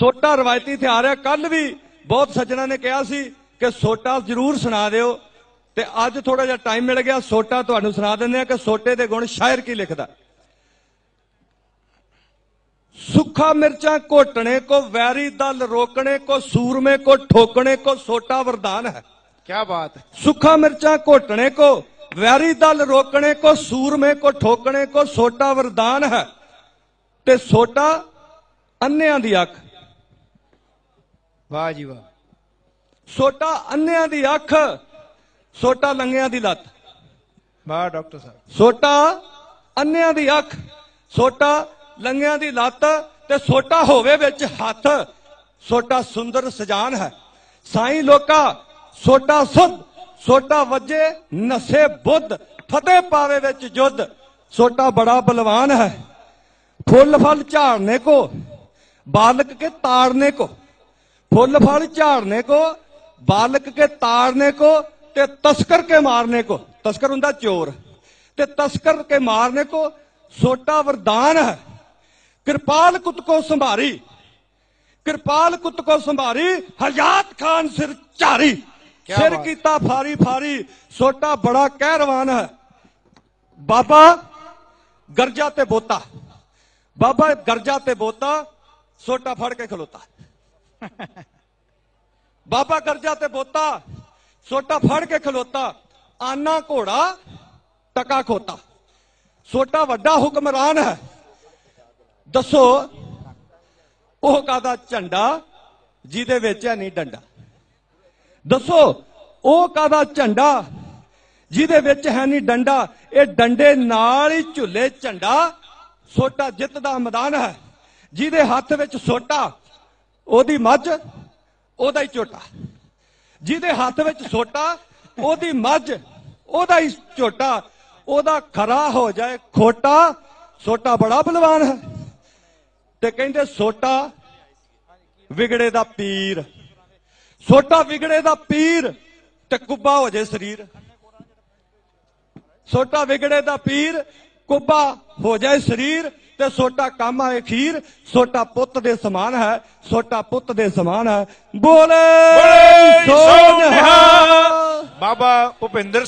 ਸੋਟਾ ਰਵਾਇਤੀ ਹਥਿਆਰ ਹੈ। ਕੱਲ ਵੀ ਬਹੁਤ ਸੱਜਣਾ ਨੇ ਕਿਹਾ ਸੀ ਕਿ ਸੋਟਾ ਜ਼ਰੂਰ ਸੁਣਾ ਦਿਓ। ਤੇ ਅੱਜ ਥੋੜਾ ਜਿਹਾ ਟਾਈਮ ਮਿਲ ਗਿਆ। ਸੋਟਾ ਤੁਹਾਨੂੰ ਸੁਣਾ ਦਿੰਦੇ ਆ ਕਿ ਸੋਟੇ ਦੇ ਗੁਣ ਸ਼ਾਇਰ ਕੀ ਲਿਖਦਾ ਸੁੱਖਾ ਮਿਰਚਾਂ ਘੋਟਣੇ ਕੋ ਵੈਰੀ ਦਲ ਰੋਕਣੇ ਕੋ ਸੂਰਮੇ ਕੋ ਠੋਕਣੇ ਕੋ ਸੋਟਾ ਵਰਦਾਨ ਹੈ। ਕੀ ਬਾਤ ਹੈ। ਸੁੱਖਾ ਮਿਰਚਾਂ ਘੋਟਣੇ ਕੋ ਵੈਰੀ ਦਲ ਰੋਕਣੇ ਕੋ ਸੂਰਮੇ ਕੋ ਠੋਕਣੇ ਕੋ ਸੋਟਾ ਵਰਦਾਨ ਹੈ। ਤੇ ਸੋਟਾ ਅੰਨਿਆਂ ਦੀ ਅੱਖ। ਵਾਹ ਜੀ ਵਾਹ। ਸੋਟਾ ਅੰਨਿਆਂ ਦੀ ਅੱਖ ਸੋਟਾ ਲੰਗਿਆਂ ਦੀ ਲੱਤ। ਵਾਹ ਡਾਕਟਰ ਸਾਹਿਬ। ਸੋਟਾ ਅੰਨਿਆਂ ਦੀ ਅੱਖ ਸੋਟਾ ਲੰਗਿਆਂ ਦੀ ਲੱਤ ਤੇ ਸੋਟਾ ਹੋਵੇ ਵਿੱਚ ਹੱਥ। ਸੋਟਾ ਸੁੰਦਰ ਸਜਾਨ ਹੈ। ਸਾਈ ਲੋਕਾ ਸੋਟਾ ਸੁਧ ਸੋਟਾ ਵੱਜੇ ਨਸੇ ਬੁੱਧ। ਫਤਿਹ ਪਾਵੇ ਵਿੱਚ ਜੁੱਧ ਸੋਟਾ ਬੜਾ ਬਲਵਾਨ ਹੈ। ਫੁੱਲ ਫਲ ਝਾੜਨੇ ਕੋ ਬਾਲਕ ਕੇ ਤਾੜਨੇ ਕੋ। फुल फल झाड़ने को बालक के तारने को ते तस्कर के मारने को। तस्कर हों चोर। ते तस्कर के मारने को सोटा वरदान है। कृपाल कुत को संभारी। कृपाल कुत को संभारी हजात खान सिर चारी सिर किता फारी फारी सोटा बड़ा कहरवान है। बाबा गरजा ते बोता। बाबा गरजा ते बोता सोटा फड़ के खलोता। ਬਾਬਾ ਕਰਜਾ ਤੇ ਬੋਤਾ, ਸੋਟਾ ਫੜ ਕੇ ਖਲੋਤਾ, ਆਨਾ ਘੋੜਾ ਟਕਾ ਖੋਤਾ। ਸੋਟਾ ਵੱਡਾ ਹੁਕਮਰਾਨ ਹੈ। ਦੱਸੋ, ਉਹ ਕਾਦਾ ਝੰਡਾ ਜਿਹਦੇ ਵਿੱਚ ਹੈ ਨਹੀਂ ਡੰਡਾ? ਦੱਸੋ, ਉਹ ਕਾਦਾ ਝੰਡਾ ਜਿਹਦੇ ਵਿੱਚ ਹੈ ਨਹੀਂ ਡੰਡਾ? ਇਹ ਡੰਡੇ ਨਾਲ ਹੀ ਝੁੱਲੇ ਝੰਡਾ ਸੋਟਾ ਜਿੱਤ ਦਾ ਮੈਦਾਨ ਹੈ। ਜਿਹਦੇ ਹੱਥ ਵਿੱਚ ਸੋਟਾ ਉਹਦੀ ਮੱਝ, ਉਹਦਾ ਹੀ ਝੋਟਾ। ਜਿਹਦੇ ਹੱਥ ਵਿੱਚ ਸੋਟਾ, ਉਹਦੀ ਮੱਝ, ਉਹਦਾ ਹੀ ਝੋਟਾ। ਉਹਦਾ ਖਰਾ ਹੋ ਜਾਏ ਖੋਟਾ, ਸੋਟਾ ਬੜਾ ਬਲਵਾਨ ਹੈ। ਤੇ ਕਹਿੰਦੇ ਸੋਟਾ ਵਿਗੜੇ ਦਾ ਪੀਰ। ਸੋਟਾ ਵਿਗੜੇ ਦਾ ਪੀਰ ਤੇ ਕੁੱਬਾ ਹੋ ਜਾਏ ਸਰੀਰ। ਸੋਟਾ ਵਿਗੜੇ ਦਾ ਪੀਰ, ਕੁੱਬਾ ਹੋ ਜਾਏ ਸਰੀਰ। ਤੇ ਸੋਟਾ ਕੰਮ ਆਏ ਖੀਰ ਸੋਟਾ ਪੁੱਤ ਦੇ ਸਮਾਨ ਹੈ ਸੋਟਾ ਪੁੱਤ ਦੇ ਸਮਾਨ ਹੈ। ਬੋਲੇ ਬੋਲੇ ਸੋ ਸੋ